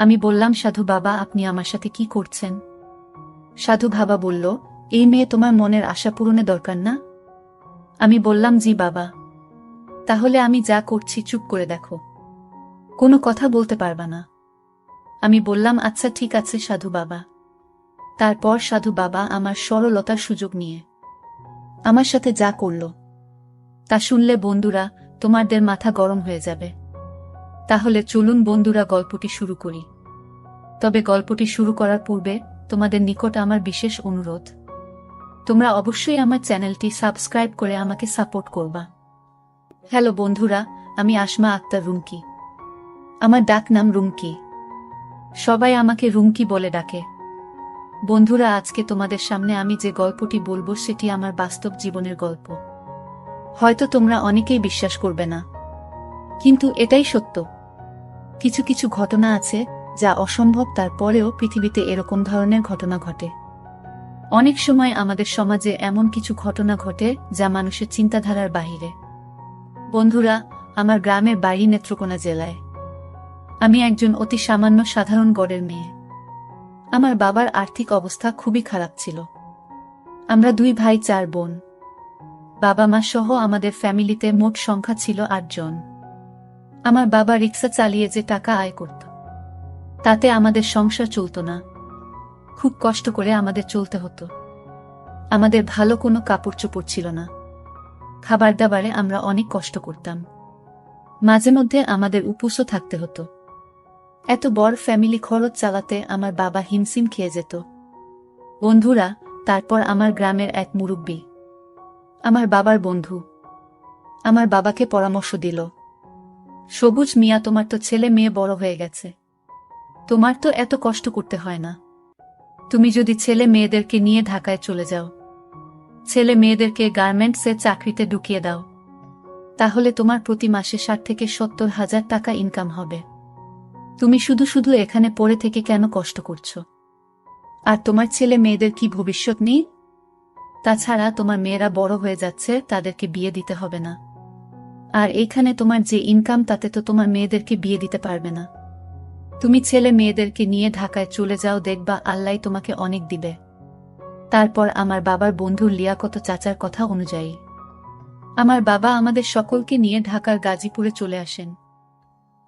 আমি বললাম, সাধু বাবা, আপনি আমার সাথে কি করছেন? সাধু বাবা বলল, এই মেয়ে তোমার মনের আশা পূরণে দরকার না? আমি বললাম, জি বাবা। তাহলে আমি যা করছি, চুপ করে দেখো। কোনো কথা বলতে পারবা না। আমি বললাম আচ্ছা ঠিক আছে, সাধু বাবা। তারপর সাধু বাবা আমার সরলতার সুযোগ নিয়ে আমার সাথে যা করল, তা শুনলে, বন্ধুরা, তোমাদের মাথা গরম হয়ে যাবে। তাহলে চলুন, বন্ধুরা, গল্পটি শুরু করি। তবে গল্পটি শুরু করার পূর্বে তোমাদের নিকট আমার বিশেষ অনুরোধ। তোমরা অবশ্যই আমার চ্যানেলটি সাবস্ক্রাইব করে আমাকে সাপোর্ট করবা। হ্যালো বন্ধুরা, আমি আসমা আক্তার রুমকি। আমার ডাক নাম রুমকি। সবাই আমাকে রুমকি বলে ডাকে। বন্ধুরা, আজকে তোমাদের সামনে আমি যে গল্পটি বলব সেটি আমার বাস্তব জীবনের গল্প। হয়তো তোমরা অনেকেই বিশ্বাস করবে না। কিন্তু এটাই সত্য। কিছু কিছু ঘটনা আছে যা অসম্ভব তারপরেও পৃথিবীতে এরকম ধরনের ঘটনা ঘটে। অনেক সময় আমাদের সমাজে এমন কিছু ঘটনা ঘটে যা মানুষের চিন্তাধারার বাহিরে। বন্ধুরা, আমার গ্রামের বাড়ি নেত্রকোনা জেলায়। আমি একজন অতি সামান্য সাধারণ গড়ের মেয়ে। আমার বাবার আর্থিক অবস্থা খুবই খারাপ ছিল। আমরা দুই ভাই, চার বোন। বাবা মা সহ আমাদের ফ্যামিলিতে মোট সংখ্যা ছিল আটজন। আমার বাবা রিক্সা চালিয়ে যে টাকা আয় করত। তাতে আমাদের সংসার চলত না। খুব কষ্ট করে আমাদের চলতে হতো। আমাদের ভালো কোনো কাপড় চোপড় ছিল না। খাবার দাবারে আমরা অনেক কষ্ট করতাম। মাঝে মধ্যে আমাদের উপোসও থাকতে হতো। এত বড় ফ্যামিলি খরচ চালাতে আমার বাবা হিমসিম খেয়ে যেত। বন্ধুরা, তারপর আমার গ্রামের এক মুরব্বী। আমার বাবার বন্ধু। আমার বাবাকে পরামর্শ দিল। সবুজ মিয়া, তোমার তো ছেলে মেয়ে বড় হয়ে গেছে। তোমার তো এত কষ্ট করতে হয় না। তুমি যদি ছেলে মেয়েদেরকে নিয়ে ঢাকায় চলে যাও, ছেলে মেয়েদেরকে গার্মেন্টসে চাকরিতে ঢুকিয়ে দাও, তাহলে তোমার প্রতি মাসে ষাট থেকে সত্তর হাজার টাকা ইনকাম হবে। তুমি শুধু শুধু এখানে পড়ে থেকে কেন কষ্ট করছ? আর তোমার ছেলে মেয়েদের কি ভবিষ্যৎ নেই? তাছাড়া তোমার মেয়েরা বড় হয়ে যাচ্ছে, তাদেরকে বিয়ে দিতে হবে না। আর এখানে তোমার যে ইনকাম তাতে তো তোমার মেয়েদেরকে বিয়ে দিতে পারবে না। তুমি ছেলে মেয়েদেরকে নিয়ে ঢাকায় চলে যাও, দেখবা আল্লাহ তোমাকে অনেক দিবে। তারপর আমার বাবার বন্ধু লিয়াকত চাচার কথা অনুযায়ী। আমার বাবা আমাদের সকলকে নিয়ে ঢাকার গাজীপুরে চলে আসেন।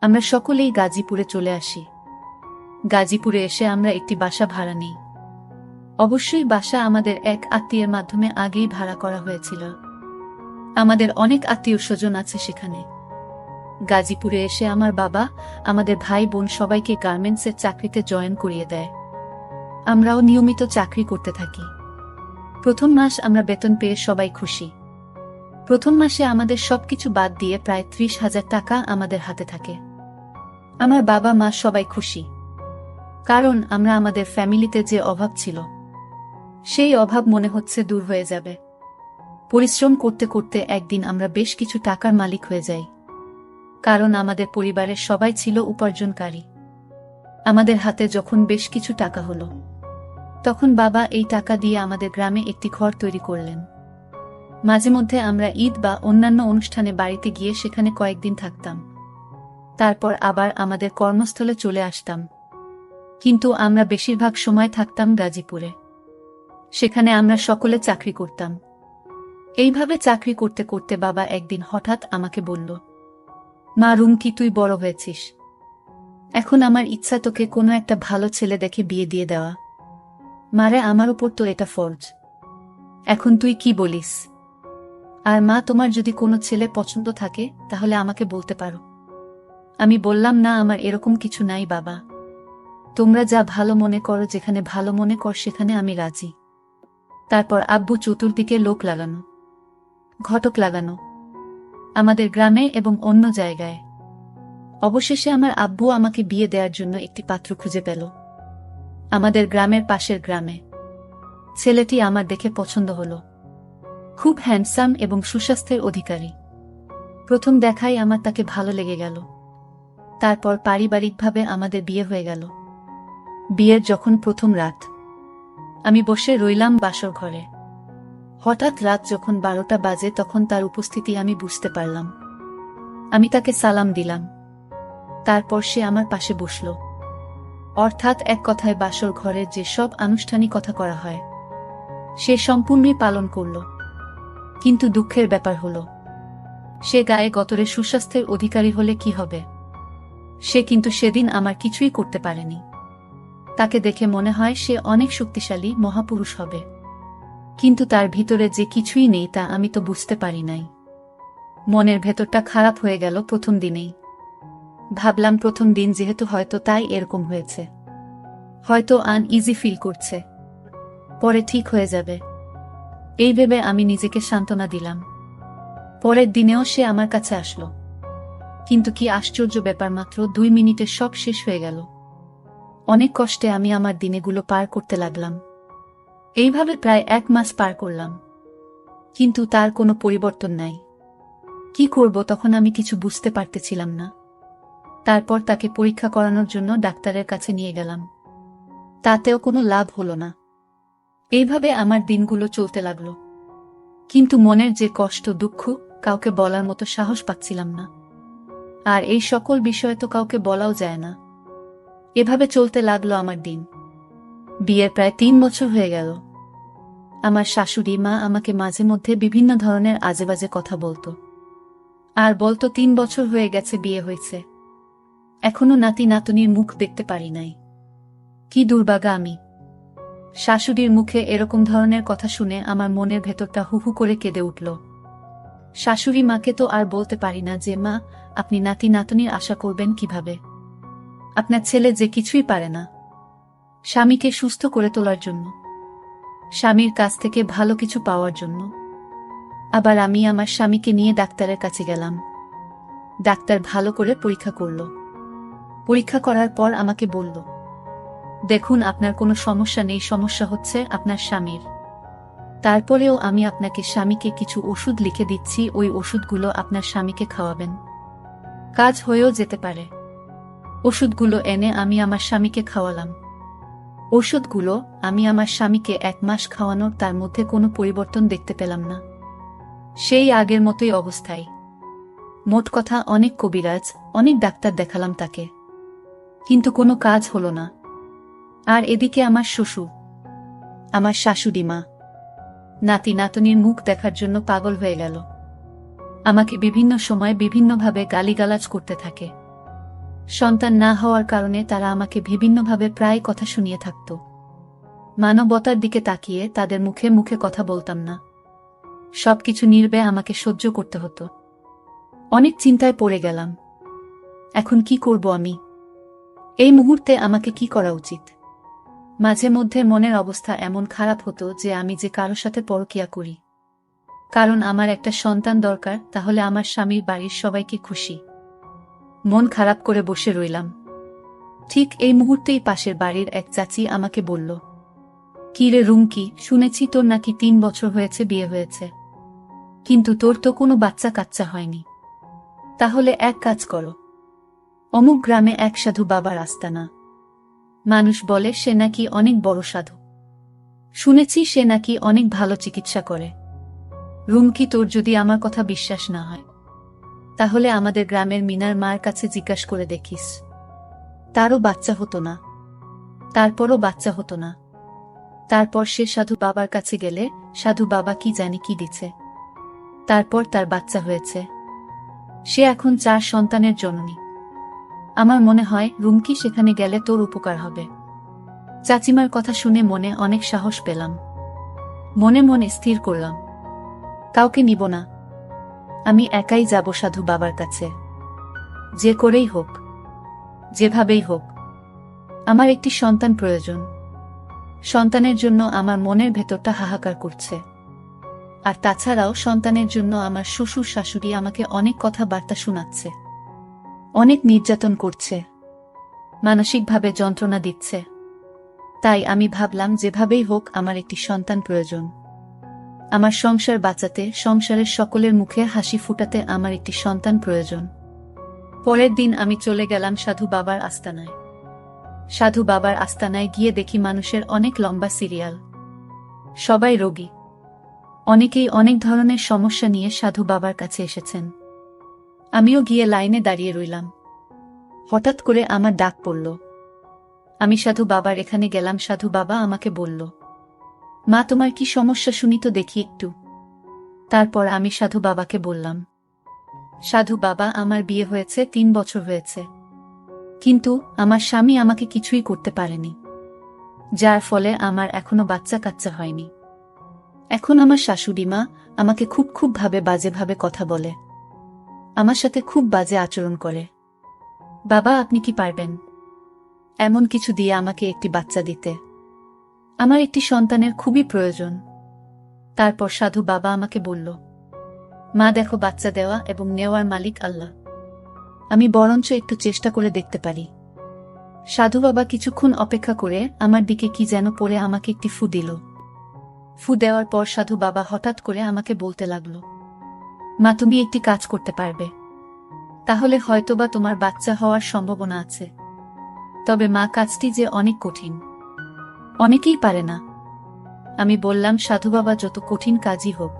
আমরা সকলেই গাজীপুরে চলে আসি। গাজীপুরে এসে আমরা একটি বাসা ভাড়া নিই। অবশ্যই বাসা আমাদের এক আত্মীয়ের মাধ্যমে আগেই ভাড়া করা হয়েছিল। আমাদের অনেক আত্মীয় স্বজন আছে সেখানে। গাজীপুরে এসে আমার বাবা, আমাদের ভাই বোন সবাইকে গার্মেন্টসের চাকরিতে জয়েন করিয়ে দেয়। আমরাও নিয়মিত চাকরি করতে থাকি। প্রথম মাস আমরা বেতন পেয়ে সবাই খুশি। প্রথম মাসে আমাদের সবকিছু বাদ দিয়ে প্রায় ত্রিশ হাজার টাকা আমাদের হাতে থাকে। আমার বাবা, মা সবাই খুশি। কারণ আমরা আমাদের ফ্যামিলিতে যে অভাব ছিল, সেই অভাব মনে হচ্ছে দূর হয়ে যাবে। পরিশ্রম করতে করতে একদিন আমরা বেশ কিছু টাকার মালিক হয়ে যাই। কারণ আমাদের পরিবারের সবাই ছিল উপার্জনকারী। আমাদের হাতে যখন বেশ কিছু টাকা হলো, তখন বাবা এই টাকা দিয়ে আমাদের গ্রামে একটি ঘর তৈরি করলেন। মাঝে মধ্যে আমরা ঈদ বা অন্যান্য অনুষ্ঠানে বাড়িতে গিয়ে সেখানে কয়েকদিন থাকতাম। তারপর আবার আমাদের কর্মস্থলে চলে আসতাম। কিন্তু আমরা বেশিরভাগ সময় থাকতাম গাজীপুরে। সেখানে আমরা সকলে চাকরি করতাম। এইভাবে চাকরি করতে করতে বাবা একদিন হঠাৎ আমাকে বলল মা রুমকি, তুই বড় হয়েছিস। এখন আমার ইচ্ছা তোকে কোনো একটা ভালো ছেলে দেখে বিয়ে দিয়ে দেওয়া। মারে, আমার উপর তো এটা ফরজ। এখন তুই কি বলিস? আর মা, তোমার যদি কোনো ছেলে পছন্দ থাকে, তাহলে আমাকে বলতে পারো। আমি বললাম, না, আমার এরকম কিছু নাই, বাবা। তোমরা যা ভালো মনে করো, যেখানে ভালো মনে কর, সেখানে আমি রাজি। তারপর আব্বু চতুর্দিকে লোক লাগানো, ঘটক লাগানো আমাদের গ্রামে এবং অন্য জায়গায়। অবশেষে আমার আব্বু আমাকে বিয়ে দেওয়ার জন্য একটি পাত্র খুঁজে পেল। আমাদের গ্রামের পাশের গ্রামে। ছেলেটি আমার দেখে পছন্দ হল। খুব হ্যান্ডসাম এবং সুস্বাস্থ্যের অধিকারী। প্রথম দেখাই আমার তাকে ভালো লেগে গেল। তারপর পারিবারিকভাবে আমাদের বিয়ে হয়ে গেল। বিয়ের যখন প্রথম রাত। আমি বসে রইলাম বাসর ঘরে। হঠাৎ রাত যখন বারোটা বাজে তখন তার উপস্থিতি আমি বুঝতে পারলাম। আমি তাকে সালাম দিলাম। তারপর সে আমার পাশে বসল। অর্থাৎ এক কথায় বাসর ঘরে যে সব আনুষ্ঠানিক কথা করা হয়, সে সম্পূর্ণই পালন করল। কিন্তু দুঃখের ব্যাপার হল, সে গায়ে গতরে সুস্বাস্থ্যের অধিকারী হলে কি হবে? সে কিন্তু সেদিন আমার কিছুই করতে পারেনি। তাকে দেখে মনে হয় সে অনেক শক্তিশালী মহাপুরুষ হবে। কিন্তু তার ভিতরে যে কিছুই নেই তা আমি তো বুঝতে পারি নাই। মনের ভেতরটা খারাপ হয়ে গেল প্রথম দিনেই। ভাবলাম প্রথম দিন যেহেতু হয়তো তাই এরকম হয়েছে। হয়তো আন ইজি ফিল করছে। পরে ঠিক হয়ে যাবে। এই ভেবে আমি নিজেকে সান্ত্বনা দিলাম। পরের দিনেও সে আমার কাছে আসলো। কিন্তু কি আশ্চর্য ব্যাপার মাত্র দুই মিনিটে সব শেষ হয়ে গেল। অনেক কষ্টে আমি আমার দিনেগুলো পার করতে লাগলাম। এইভাবে প্রায় এক মাস পার করলাম। কিন্তু তার কোনো পরিবর্তন নাই। কি করব তখন আমি কিছু বুঝতে পারতেছিলাম না। তারপর তাকে পরীক্ষা করানোর জন্য ডাক্তারের কাছে নিয়ে গেলাম। তাতেও কোনো লাভ হলো না। এইভাবে আমার দিনগুলো চলতে লাগল। কিন্তু মনের যে কষ্ট, দুঃখ, কাউকে বলার মতো সাহস পাচ্ছিলাম না। আর এই সকল বিষয়ে তো কাউকে বলাও যায় না। এভাবে চলতে লাগল আমার দিন। বিয়ের প্রায় তিন বছর হয়ে গেল। আমার শাশুড়ি মা আমাকে মাঝে মধ্যে বিভিন্ন ধরনের আজেবাজে কথা বলতো। আর বলতো, তিন বছর হয়ে গেছে, বিয়ে হয়েছে। এখনও নাতি নাতনির মুখ দেখতে পারি নাই। কি দুর্বাগা আমি। শাশুড়ির মুখে এরকম ধরনের কথা শুনে আমার মনের ভেতরটা হুহু করে কেঁদে উঠল। শাশুড়ি মাকে তো আর বলতে পারি না যে, মা, আপনি নাতি নাতনির আশা করবেন কীভাবে? আপনার ছেলে যে কিছুই পারে না। স্বামীকে সুস্থ করে তোলার জন্য। স্বামীর কাছ থেকে ভালো কিছু পাওয়ার জন্য। আবার আমি আমার স্বামীকে নিয়ে ডাক্তারের কাছে গেলাম। ডাক্তার ভালো করে পরীক্ষা করল। পরীক্ষা করার পর আমাকে বলল, দেখুন, আপনার কোনো সমস্যা নেই, সমস্যা হচ্ছে আপনার স্বামীর। তারপরেও আমি আপনাকে স্বামীকে কিছু ওষুধ লিখে দিচ্ছি, ওই ওষুধগুলো আপনার স্বামীকে খাওয়াবেন। কাজ হয়েও যেতে পারে। ওষুধগুলো এনে আমি আমার স্বামীকে খাওয়ালাম। ওষুধগুলো আমি আমার স্বামীকে এক মাস খাওয়ানোর তার মধ্যে কোনো পরিবর্তন দেখতে পেলাম না। সেই আগের মতোই অবস্থায়। মোট কথা, অনেক কবিরাজ, অনেক ডাক্তার দেখালাম তাকে। কিন্তু কোনো কাজ হলো না। আর এদিকে আমার শ্বশুর, আমার শাশুড়ি মা, নাতি নাতনির মুখ দেখার জন্য পাগল হয়ে গেল। আমাকে বিভিন্ন সময় বিভিন্নভাবে গালিগালাজ করতে থাকে। সন্তান না হওয়ার কারণে তারা আমাকে বিভিন্নভাবে প্রায় কথা শুনিয়ে থাকত। মানবতার দিকে তাকিয়ে তাদের মুখে মুখে কথা বলতাম না। সবকিছু নির্বে আমাকে সহ্য করতে হতো। অনেক চিন্তায় পড়ে গেলাম। এখন কি করব আমি? এই মুহূর্তে আমাকে কি করা উচিত? মাঝে মধ্যে মনের অবস্থা এমন খারাপ হতো যে আমি যে কারও সাথে পরকিয়া করি। কারণ আমার একটা সন্তান দরকার, তাহলে আমার স্বামীর বাড়ির সবাইকে খুশি। মন খারাপ করে বসে রইলাম। ঠিক এই মুহূর্তেই পাশের বাড়ির এক চাচি আমাকে বলল, কি রে রুমকি, শুনেছি তোর নাকি তিন বছর হয়েছে, বিয়ে হয়েছে। কিন্তু তোর তো কোনো বাচ্চা কাচ্চা হয়নি। তাহলে এক কাজ করো। অমুক গ্রামে এক সাধু বাবার আস্তানা মানুষ বলে সে নাকি অনেক বড় সাধু। শুনেছি সে নাকি অনেক ভালো চিকিৎসা করে। রুমকি, তোর যদি আমার কথা বিশ্বাস না হয়। তাহলে আমাদের গ্রামের মিনার মার কাছে জিজ্ঞাস করে দেখিস। তারও বাচ্চা হতো না। তারপরও বাচ্চা হতো না। তারপর সে সাধু বাবার কাছে গেলে, সাধু বাবা কি জানি কি দিছে। তারপর তার বাচ্চা হয়েছে। সে এখন চার সন্তানের জননী। আমার মনে হয়, রুমকি সেখানে গেলে তোর উপকার হবে। চাচিমার কথা শুনে মনে অনেক সাহস পেলাম। মনে মনে স্থির করলাম। কাউকে নিব না। আমি একাই যাব সাধু বাবার কাছে। যে করেই হোক, যেভাবেই হোক, আমার একটি সন্তান প্রয়োজন। সন্তানের জন্য আমার মনের ভেতরটা হাহাকার করছে। আর তাছাড়াও সন্তানের জন্য আমার শ্বশুর শাশুড়ি আমাকে অনেক কথাবার্তা শোনাচ্ছে। অনেক নির্যাতন করছে। মানসিকভাবে যন্ত্রণা দিচ্ছে। তাই আমি ভাবলাম, যেভাবেই হোক, আমার একটি সন্তান প্রয়োজন। আমার সংসার বাঁচাতে, সংসারের সকলের মুখে হাসি ফুটাতে আমার একটি সন্তান প্রয়োজন। পরের দিন আমি চলে গেলাম সাধু বাবার আস্তানায়। সাধু বাবার আস্তানায় গিয়ে দেখি মানুষের অনেক লম্বা সিরিয়াল। সবাই রোগী। অনেকেই অনেক ধরনের সমস্যা নিয়ে সাধু বাবার কাছে এসেছেন। আমিও গিয়ে লাইনে দাঁড়িয়ে রইলাম। হঠাৎ করে আমার ডাক পড়ল। আমি সাধু বাবার এখানে গেলাম, সাধু বাবা আমাকে বলল মা, তোমার কি সমস্যা শুনি তো দেখি একটু। তারপর আমি সাধু বাবাকে বললাম, সাধু বাবা, আমার বিয়ে হয়েছে, তিন বছর হয়েছে। কিন্তু আমার স্বামী আমাকে কিছুই করতে পারেনি। যার ফলে আমার এখনও বাচ্চা কাচ্চা হয়নি। এখন আমার শাশুড়ি মা আমাকে খুব খুব ভাবে বাজেভাবে কথা বলে। আমার সাথে খুব বাজে আচরণ করে। বাবা, আপনি কি পারবেন? এমন কিছু দিয়ে আমাকে একটি বাচ্চা দিতে। আমার একটি সন্তানের খুবই প্রয়োজন। তারপর সাধু বাবা আমাকে বলল, মা, দেখো বাচ্চা দেওয়া এবং নেওয়ার মালিক আল্লাহ। আমি বরঞ্চ একটু চেষ্টা করে দেখতে পারি সাধু বাবা কিছুক্ষণ অপেক্ষা করে আমার দিকে কি যেন পড়ে আমাকে একটি ফু দিল। ফু দেওয়ার পর সাধু বাবা হঠাৎ করে আমাকে বলতে লাগল, মা, তুমি একটি কাজ করতে পারবে। তাহলে হয়তোবা তোমার বাচ্চা হওয়ার সম্ভাবনা আছে। তবে মা, কাজটি যে অনেক কঠিন। অনেকেই পারে না। আমি বললাম, সাধু বাবা, যত কঠিন কাজই হোক,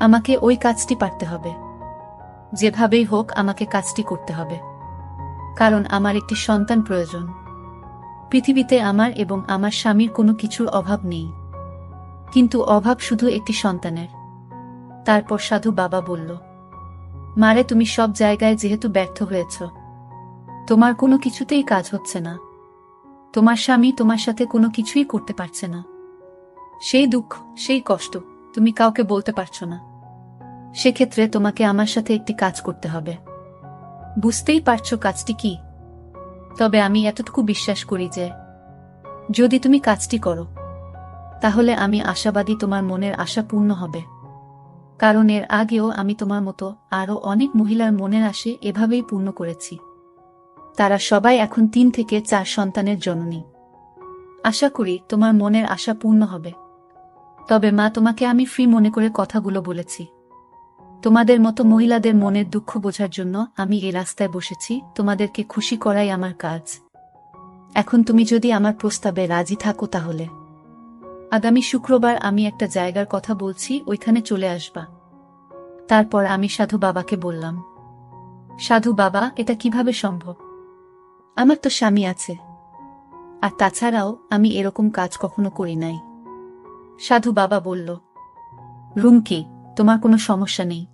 আমাকে ওই কাজটি পারতে হবে। যেভাবেই হোক, আমাকে কাজটি করতে হবে। কারণ আমার একটি সন্তান প্রয়োজন। পৃথিবীতে আমার এবং আমার স্বামীর কোনো কিছুর অভাব নেই। কিন্তু অভাব শুধু একটি সন্তানের। তারপর সাধু বাবা বলল, মারে, তুমি সব জায়গায় যেহেতু ব্যর্থ হয়েছ, তোমার কোনো কিছুতেই কাজ হচ্ছে না। তোমার স্বামী তোমার সাথে কোনো কিছুই করতে পারছে না। সেই দুঃখ, সেই কষ্ট তুমি কাউকে বলতে পারছ না। সেক্ষেত্রে তোমাকে আমার সাথে একটি কাজ করতে হবে। বুঝতেই পারছ কাজটি কি। তবে আমি এতটুকু বিশ্বাস করি যে, যদি তুমি কাজটি করো, তাহলে আমি আশাবাদী তোমার মনের আশা পূর্ণ হবে। কারণ এর আগেও আমি তোমার মতো আরও অনেক মহিলার মনের আশে এভাবেই পূর্ণ করেছি। তারা সবাই এখন তিন থেকে চার সন্তানের জননী। আশা করি তোমার মনের আশা পূর্ণ হবে। তবে মা, তোমাকে আমি ফ্রি মনে করে কথাগুলো বলেছি। তোমাদের মতো মহিলাদের মনের দুঃখ বোঝার জন্য আমি এই রাস্তায় বসেছি, তোমাদেরকে খুশি করাই আমার কাজ। এখন তুমি যদি আমার প্রস্তাবে রাজি থাকো তাহলে। আগামী শুক্রবার আমি একটা জায়গার কথা বলছি, ওইখানে চলে আসবা। তারপর আমি সাধু বাবাকে বললাম, সাধু বাবা, এটা কীভাবে সম্ভব? আমার তো স্বামী আছে। আর তাছাড়াও আমি এরকম কাজ কখনো করি নাই। সাধু বাবা বলল, রুমকি, তোমার কোনো সমস্যা নেই।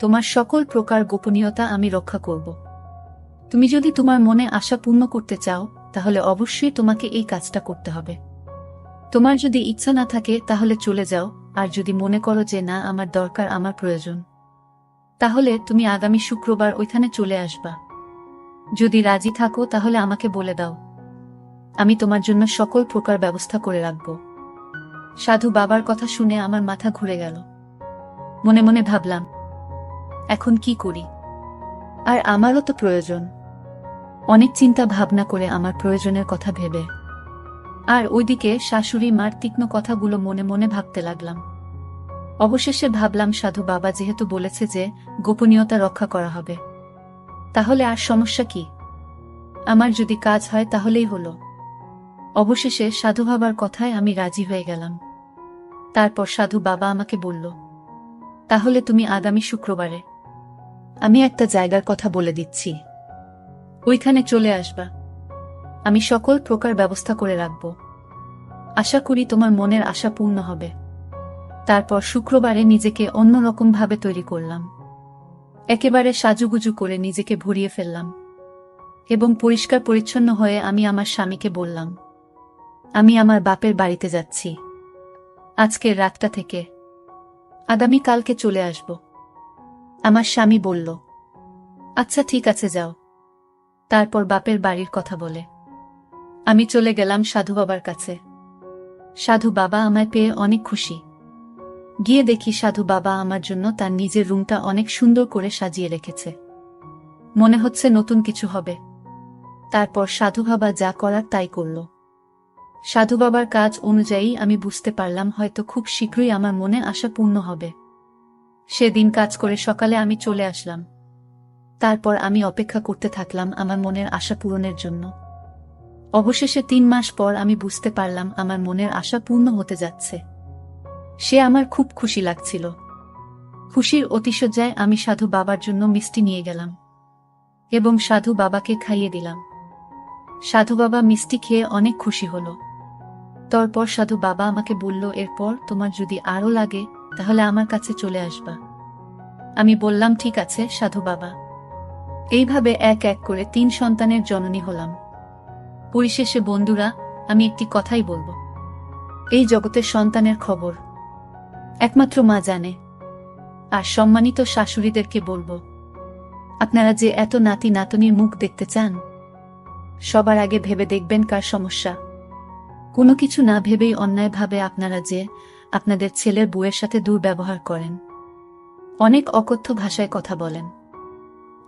তোমার সকল প্রকার গোপনীয়তা আমি রক্ষা করব। তুমি যদি তোমার মনে আশা পূর্ণ করতে চাও, তাহলে অবশ্যই তোমাকে এই কাজটা করতে হবে। তোমার যদি ইচ্ছা না থাকে, তাহলে চলে যাও, আর যদি মনে করো যে না, আমার দরকার, আমার প্রয়োজন। তাহলে তুমি আগামী শুক্রবার ওইখানে চলে আসবা। যদি রাজি থাকো, তাহলে আমাকে বলে দাও। আমি তোমার জন্য সকল প্রকার ব্যবস্থা করে রাখব। সাধু বাবার কথা শুনে আমার মাথা ঘুরে গেল। মনে মনে ভাবলাম, এখন কি করি? আর আমারও তো প্রয়োজন। অনেক চিন্তা ভাবনা করে আমার প্রয়োজনের কথা ভেবে। আর ওইদিকে শাশুড়ি মার তীক্ষ্ণ কথাগুলো মনে মনে ভাবতে লাগলাম। অবশেষে ভাবলাম, সাধু বাবা যেহেতু বলেছে যে গোপনীয়তা রক্ষা করা হবে। তাহলে আর সমস্যা কি? আমার যদি কাজ হয় তাহলেই হলো। অবশেষে সাধু বাবার কথায় আমি রাজি হয়ে গেলাম। তারপর সাধু বাবা আমাকে বলল, তাহলে তুমি আগামী শুক্রবারে আমি একটা জায়গার কথা বলে দিচ্ছি। ওইখানে চলে আসবা। আমি সকল প্রকার ব্যবস্থা করে রাখব। আশা করি তোমার মনের আশা পূর্ণ হবে। তারপর শুক্রবারে নিজেকে অন্যরকমভাবে তৈরি করলাম। একেবারে সাজুগুজু করে নিজেকে ভরিয়ে ফেললাম এবং পরিষ্কার পরিচ্ছন্ন হয়ে আমি আমার স্বামীকে বললাম, আমি আমার বাপের বাড়িতে যাচ্ছি। আজকের রাতটা থেকে আগামী কালকে চলে আসব। আমার স্বামী বলল আচ্ছা ঠিক আছে, যাও। তারপর বাপের বাড়ির কথা বলে, আমি চলে গেলাম সাধু বাবার কাছে। সাধু বাবা আমায় পেয়ে অনেক খুশি। গিয়ে দেখি সাধু বাবা আমার জন্য তার নিজের রুমটা অনেক সুন্দর করে সাজিয়ে রেখেছে। মনে হচ্ছে নতুন কিছু হবে। তারপর সাধু বাবা যা করার তাই করল। সাধু বাবার কাজ অনুযায়ী আমি বুঝতে পারলাম হয়তো খুব শীঘ্রই আমার মনে আশা পূর্ণ হবে। সেদিন কাজ করে সকালে আমি চলে আসলাম। তারপর আমি অপেক্ষা করতে থাকলাম আমার মনের আশা পূরণের জন্য। অবশেষে তিন মাস পর আমি বুঝতে পারলাম আমার মনের আশা পূর্ণ হতে যাচ্ছে। সে আমার খুব খুশি লাগছিল। খুশির অতিশয্যায় আমি সাধু বাবার জন্য মিষ্টি নিয়ে গেলাম এবং সাধু বাবাকে খাইয়ে দিলাম। সাধু বাবা মিষ্টি খেয়ে অনেক খুশি হল। তারপর সাধু বাবা আমাকে বলল, এরপর তোমার যদি আরও লাগে, তাহলে আমার কাছে চলে আসবা। আমি বললাম, ঠিক আছে, সাধু বাবা। এইভাবে এক এক করে তিন সন্তানের জননী হলাম। পরিশেষে, বন্ধুরা, আমি একটি কথাই বলব। এই জগতের সন্তানের খবর একমাত্র মা জানে। আর সম্মানিত শাশুড়িদেরকে বলব, আপনারা যে এত নাতি নাতনির মুখ দেখতে চান, সবার আগে ভেবে দেখবেন কার সমস্যা। কোনো কিছু না ভেবেই অন্যায়ভাবে আপনারা যে আপনাদের ছেলের বউয়ের সাথে দুর্ব্যবহার করেন। অনেক অকথ্য ভাষায় কথা বলেন,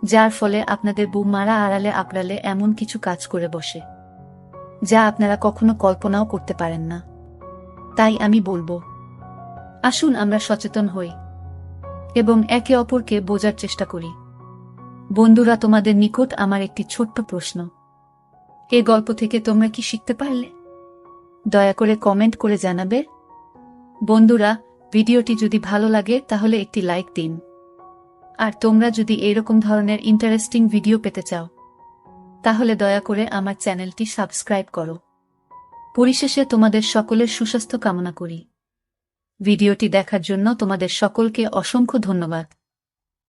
যার ফলে আপনাদের বউ মারা আড়ালে আপড়ালে এমন কিছু কাজ করে বসে, যা আপনারা কখনো কল্পনাও করতে পারেন না। তাই আমি বলব আসুন আমরা সচেতন হই এবং একে অপরকে বোঝার চেষ্টা করি। বন্ধুরা, তোমাদের নিকট আমার একটি ছোট্ট প্রশ্ন। এ গল্প থেকে তোমরা কি শিখতে পারলে? দয়া করে কমেন্ট করে জানাবে। বন্ধুরা, ভিডিওটি যদি ভালো লাগে, তাহলে একটি লাইক দিন। আর তোমরা যদি এরকম ধরনের ইন্টারেস্টিং ভিডিও পেতে চাও, তাহলে দয়া করে আমার চ্যানেলটি সাবস্ক্রাইব করো। পরিশেষে তোমাদের সকলের সুস্বাস্থ্য কামনা করি। ভিডিওটি দেখার জন্য তোমাদের সকলকে অসংখ্য ধন্যবাদ।